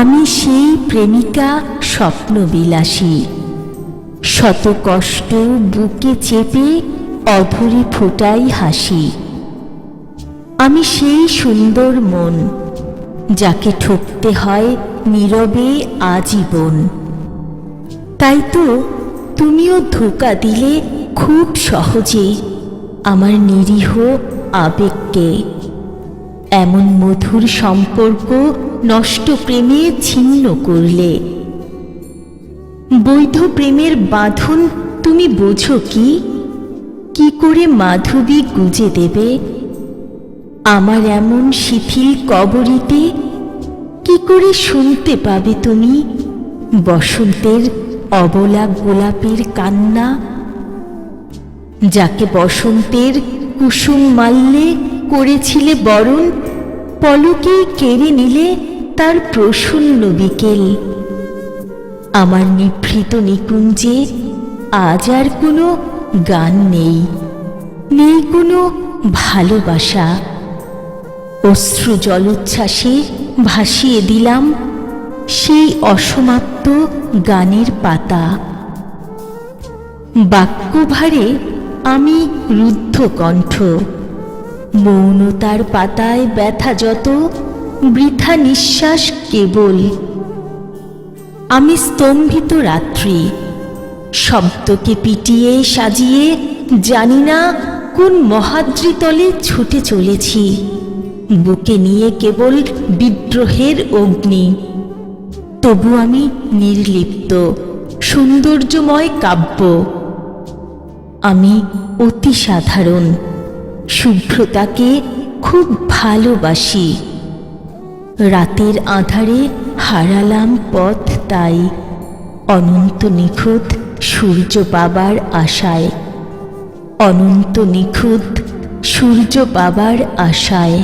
আমি সেই প্রেমিকা স্বপ্নবিলাসী। শত কষ্ট বুকে চেপে অধরে ফোটাই হাসি। আমি সেই সুন্দর মন যাকে ঠকতে হয় নীরবে আজীবন। তাই তো তুমিও ধোকা দিলে খুব সহজে আমার নিরীহ আবেগকে। এমন মধুর সম্পর্ক নষ্ট প্রেমে ছিন্ন করলে। বৈধ প্রেমের বাঁধন তুমি বোঝো কি? কি করে মাধবী গুজে দেবে? আমার এমন শিথিল কবরিতে কি করে শুনতে পাবে তুমি? বসন্তের অবলা গোলাপের কান্না। যাকে বসন্তের কুসুম মাল্যে করেছিলে বরণ, পলকেই কেড়ে নিলে তার প্রসন্ন বিকেল। আমার নিভৃত নিকুঞ্জে আজ আর কোনো গান নেই নেই কোনো ভালোবাসা। অশ্রু জলোচ্ছ্বাসে ভাসিয়ে দিলাম সেই অসমাপ্ত গানের পাতা। বাক্যভারে আমি রুদ্ধ কণ্ঠ মৌনতার পাতায় ব্যথা যত বৃথা নিঃশ্বাস কেবল। আমি স্তম্ভিত রাত্রি। শব্দকে পিটিয়ে সাজিয়ে জানি না কোন মহাদ্রিতলে ছুটে চলেছি। বুকে নিয়ে কেবল বিদ্রোহের অগ্নি। তবু আমি নির্লিপ্ত, সৌন্দর্যময় কাব্য। আমি অতি সাধারণ, শুভ্রতাকে খুব ভালোবাসি। রাতের আধারে হারালাম পথ তাই। অনন্ত নিখুঁত সূর্য পাবার আশায়। অনন্ত নিখুঁত সূর্য পাবার আশায়।